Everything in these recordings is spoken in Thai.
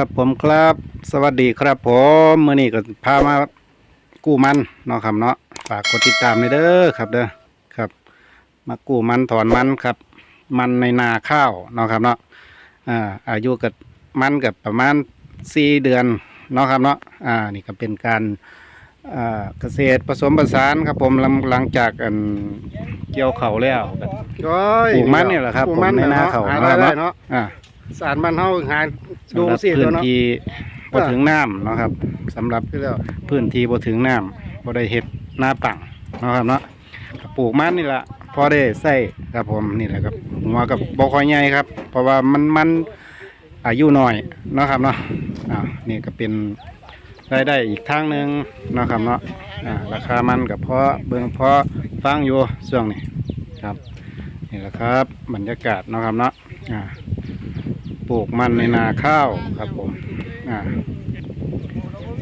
ครับผมครับ สวัสดีครับผมมื่อนี้ก็พามากู้มันเนาะครับเนาะฝากกดติดตามเลยเด้อครับเด้อครับ มากู้มันถอนมันครับ มันในนาข้าวเนาะครับเนาะอ่าอายุกับมันกับประมาณสี่เดือนเนาะครับเนาะอ่านี่ก็เป็นการอ่าเกษตรผสมผสานครับผมหลังหลังจากอันเกี่ยวเขาวแล้วก็ก้อยปลูกมันนี่แหละครับปลูกมันผมในนาเขาหาเนาะได้เนาะอ่า สารบ้านเฮาหาดูสำหรับสิพื้ตัวนเนาะ ที่บ่ถึงน้ำเนาะครับสำหรับคือแล้ว พื้นที่บ่ถึงน้ำบ่ได้เฮ็ดหน้าปังเนาะครับเนาะก็ปลูกมันนี่ล่ะพอได้ใส่ครับผมนี่แหละครับหัวกับบ่ค่อยใหญ่ครับ เพราะว่ามันมันอายุน้อยเนาะครับเนาะอ่านี่ก็เป็นรายได้อีกทางหนึงเนาะครับเนาะอ่าราคามันก็พอเบิ่งพอฟังอยู่ช่วงนี้ครับนี่แหละครับบรรยากาศเนาะครับเนาะอ่า ปลูกมันในนาข้าวครับผมอ่า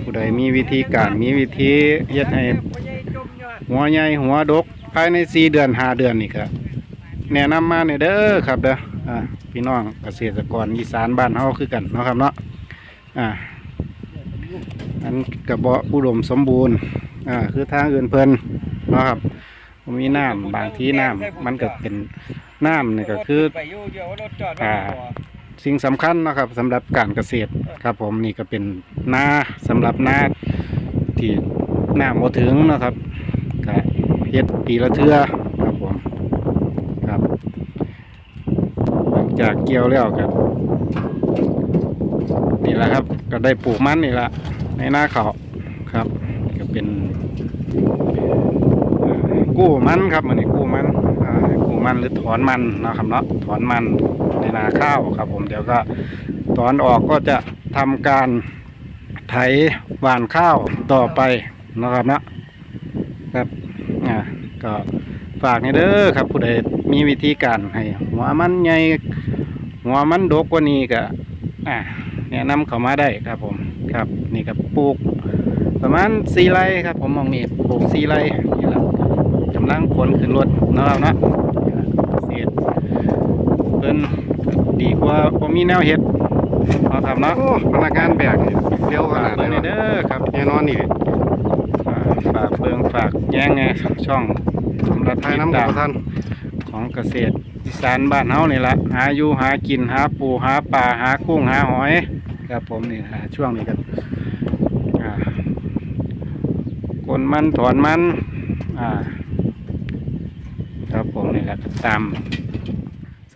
ผู้ใดมีวิธีการมีวิธีเฮ็ดให้หัวใหญ่หัวดก ภายในสี่เดือนห้าเดือนนี่ครับแนะนำมาเนี่ยเด้อครับเด้ออ่าพี่น้องเกษตรกรอีสานบ้านเฮาคือกันเนาะครับเนาะอ่าอันกระเบาะอุดมสมบูรณ์อ่าคือทางอื่นเพลินเนาะครับมีน้ำบางที่น้ำมันก็เป็นน้ำนี่ก็คืออ่า สิ่งสำคัญนะครับสำหรับการเกษตรครับ ผมนี่ก็เป็นนาสำหรับนาที่น้ำบ่ถึงนะครับก็เฮ็ดปีละเทื่อครับผมครับหลังจากเกี่ยวแล้วก็นี่แหละครับ ก็ได้ปลูกมันนี่ละในนาเขาวครับนี่ก็เป็นเอ่อ กู้มันครับมันนี่กู้มันกู้มันหรือถอนมันนะครับเนาะถอนมันในนาข้าวครับ ผมเดี๋ยวก็ตอนออกก็จะทำการไถหว่านข้าวต่อไปนะครับนะครับอ่าก็ฝากในเด้อครับ ผู้ใดมีวิธีการให้หัวมันใหญ่หัวมันดกกว่านี้ก็อ่าแนะนำเข้ามาได้ครับผมครับนี่ก็ปลูกประมาณสี่ไร่ครับ ผมมองนี่ปลูกสี่ไร่ำลังขนขึ้นรถนะครับเนาะนี่ล่ะเกษตรเพิ่นดีกว่าผมมีแนวเฮ็ดเอาทำเนาะโอ้พนักงานแบกนี่เร็วขฝากนาดเบิ่งไหนนี่เด้อเด้อครับแน่นอนนี่อ่าฝากเบิ่งฝากแย่งไงช่องสำหรับไทยติดน้ำกัตาบมท่านของเกษตรอีสานบ้านเฮานี่ละหาอยู่หากินหาปูหาปลาหากุ้งหาหอยครับผมนี่หาช่วงนี้ครับอ่ากนมันถอนมันอ่า ครับตาม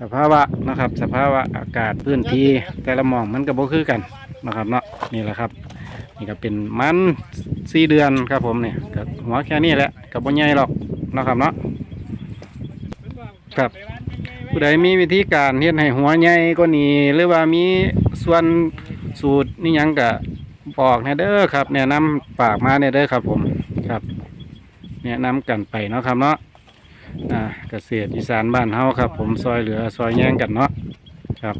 สภาวะนะครับ สภาวะอากาศพื้นที่แต่ละหมองมันก็บ่คือกันนะครับเนาะนี่แหละครับ นี่ก็เป็นมันสี่เดือนครับผมเนี่ยกับหัวแค่นี้แหละกับบ่ใหญ่หรอกนะครับเนาะครับผู้ใดมีวิธีการเฮ็ดให้หัวใหญ่ก็นี่หรือว่ามีส่วนสูตรนี่ยังก็บอกแนเด้อครับแนะนำฝากมาแน่เด้อครับผมครับแนะนำกันไปเนาะครับเนาะ อ่าเกษตรอีสานบ้านเฮาครับ ผมซอยเหลือซอยแย่งกันเนาะครับ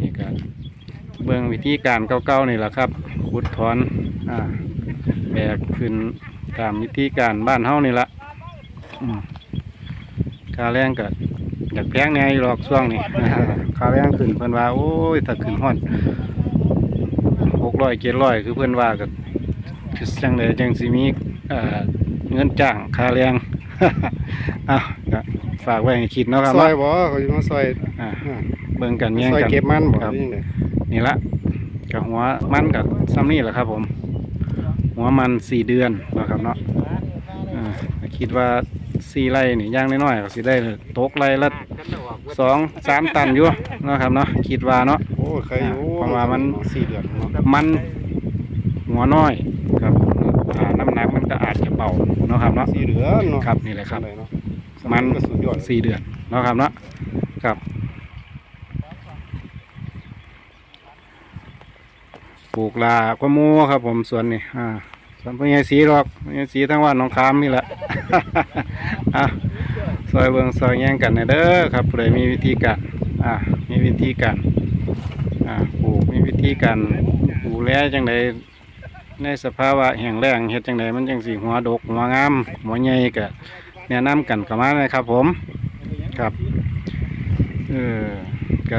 นี่ก็เบื้องวิธีการเก่าๆนี่แหละครับขุดถอนอ่าแบกขึ้นตามวิธีการบ้านเฮานี่ละค่าแรงก็อยากแพงแน่อยู่หรอกช่วงนี้ค่าแรงขึ้นเพิ่อนว่าโอ้ยถ้าขึ้นฮอดหกร้อยเจ็ดร้อยคือเพิ่อนว่าก็คือจังไดจังสิมีเอ่อเงินจ้างค่าแรง อ้าวก็ฝากไว้ให้คิดเนาะครับซอยเนาะบ่เขาจะมาซอยอ่าอ่าเบิ่งกันแย่งซอยกัน เก็บมันบ่ครับนี่ไงนี่ละกับหัวมันกับซ้ำนี่แหละครับผม หัวมันสี่เดือนนะครับเนาะอ่าคิดว่าสี่ไร่นี่ย่างน้อยๆก็สิได้ตกไร่ละสองสามตันอยู่เนาะครับเนาะคิดว่าเนาะ โอ้ใครอยู่เพราะว่ามัน สี่เดือนเนาะมันหัวน้อยครับ อ่าน้ำหนักมันก็อาจจะเบาเนาะครับเนาะสี่เดือนเนาะครับนี่แหละครับอะไรเนาะมันก็สุดยอดสี่เดือนเนาะครับเนาะครับปลูกลากว่าหมูครับผมสวนนี่อ่าสวนพญายสีหรอกพญายสีทั้งวันหน้องคามนี่แหละอะซอยเบิงซอยแย่งกันนะเด้อครับผู้ใดมีวิธีการอ่ามีวิธีการอ่าปลูกมีวิธีการดูแลจังได ในสภาวะแห้งแล้งเฮ็ดจังไดมันจังสีหัวดกหัวงามหัวใหญ่ก็แนะนำกันเข้ามาเลยครับ ผมครับเออก็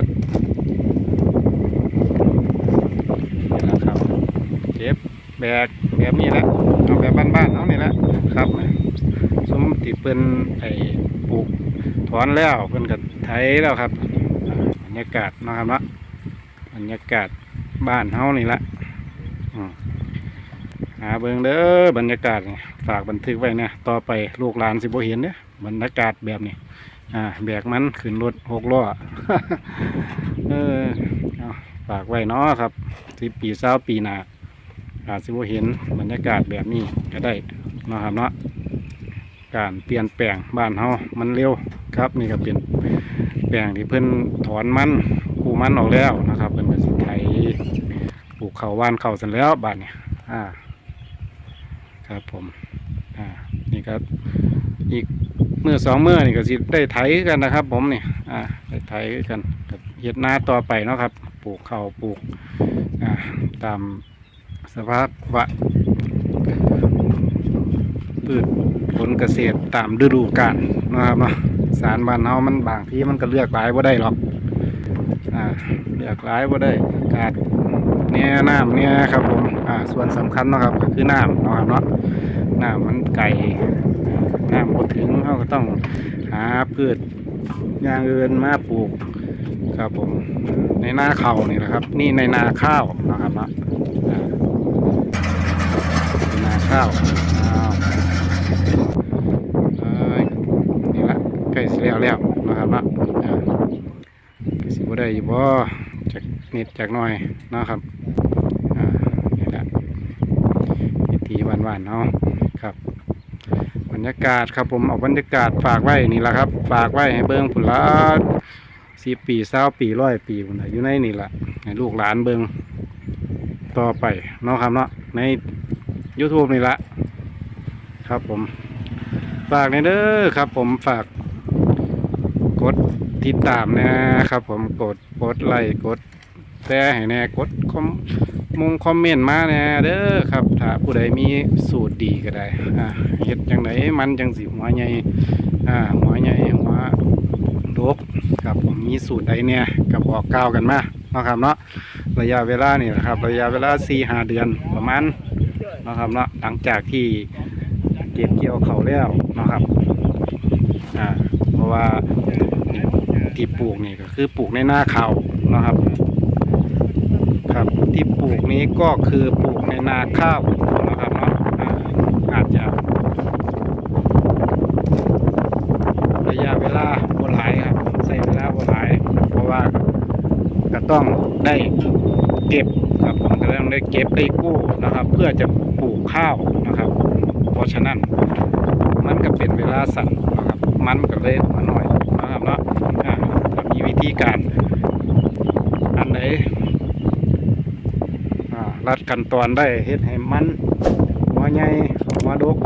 บแบกแบบนี้แหละเอาแบบบ้านๆเอานี่แหละครับ สมติเพิ่นไอ้ปลูกถอนแล้วเพิ่นก็ไถแล้วครับบรรยากาศนะครับเนาะบรรยากาศบ้านเฮานี่แหละอืม หาเบิ่งเด้อบรรยากาศนี่ฝากบันทึกไว้เนี่ยต่อไปลูกหลานสิบ่เห็นเด้อบรรยากาศแบบนี้อ่าแบกมันขึ้นรถหกล้อเออฝากไว้เนาะครับสิปีเศร้าปีหนาอาจสิบ่เห็นบรรยากาศแบบนี้ก็ได้เนาะครับเนาะการเปลี่ยนแปลงบ้านเฮามันเร็วครับนี่ก็เป็นแปลงที่เพิ่นถอนมันกูมันออกแล้วนะครับเพิ่นก็สิไถปลูกข้าวว่านข้าวเสร็จแล้วบ้านเนี่ยอ่า ครับผมอ่านี่ครับอีกเมื่อสองเมื่อนี่ก็สิได้ไถกันนะครับ ผมนี่อ่าได้ไถกันเฮ็ดนาต่อไปเนาะครับ ปลูกข้าวปลูกอ่าตามสภาพวะพืชผลเกษตรตามฤดูกาลนะครับเนาะสารบ้านเฮามันบางทีมันก็เลือกหลายบ่ได้หรอกอ่าเลือกหลายบ่ได้อากาศ เนี่ยน้ำเนี่ยครับผมอ่าส่วนสำคัญนะครับก็คือน้ำเนาะครับเนาะน้ำมันไก่น้ำบ่ถึงเขาก็ต้องหาพืชอย่างอื่นมาปลูกครับผมในนาข้าวนี่แหละครับ นี่ในนาข้าวนะครับเนาะในนาข้าวอ้าวเอ้ยนี่ละใกล้สิแล้วแล้วนะครับเนาะสิบได้อยู่บ่จากนิดจากหน่อยนะครับอ่านี่แหละวิธี หวานๆเนาะครับ บรรยากาศครับผมเอาบรรยากาศฝากไว้นี่แหละครับ ฝากไว้ให้เบิ้งผุนละสิปีเศร้าปีร้อยปีพุ่นน่ะอยู่ในนี่แหละให้ลูกหลานเบิ้งต่อไปเนาะครับเนาะใน YouTube นี่ละครับผม ฝากในเด้อครับ ผมฝากกดติดตามนะครับ ผมกดกดไลค์กด ชร์ให้แน่กดคอมมุงคอมเมนต์มาแน่เด้อครับ ถ้าผู้ใดมีสูตรดีก็ได้อ่าเฮ็ดจังไดมันจังสิหัวใหญ่อ่าหัวใหญ่หัวดกครับผมมีสูตรใดเนี่ยก็บบอกกล่าวกันมาเนาะครับเนาะระยะเวลานี่แหละครับ ระยะเวลา4 5เดือนประมาณเนาะครับเนาะหลังจากที่เก็บเกี่ยวเขาแล้วเนาะครับอ่าเพราะว่าที่ปลูกนี่ก็คือปลูกในหน้าเขาเนาะครับ ที่ปลูกนี้ก็คือปลูกในนาข้าวนะครับเนาะอาจจะระยะเวลาบ่หลายครับใช้เวลาบ่หลาย เพราะว่าก็ต้องได้เก็บครับผมก็ต้องได้เก็บได้กู้นะครับ เพื่อจะปลูกข้าวนะครับ เพราะฉะนั้นมันก็เป็นเวลาสั้นนะครับ มันก็เลยมาหน่อยนะครับเนาะมีวิธีการ อันไหน อ่า รัดกันตอนได้เฮ็ดให้มันหัวใหญ่หัวดก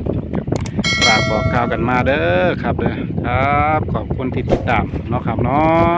ฝากบอกกล่าวกันมาเด้อครับเด้อครับ ขอบคุณที่ติดตามเนาะครับเนาะ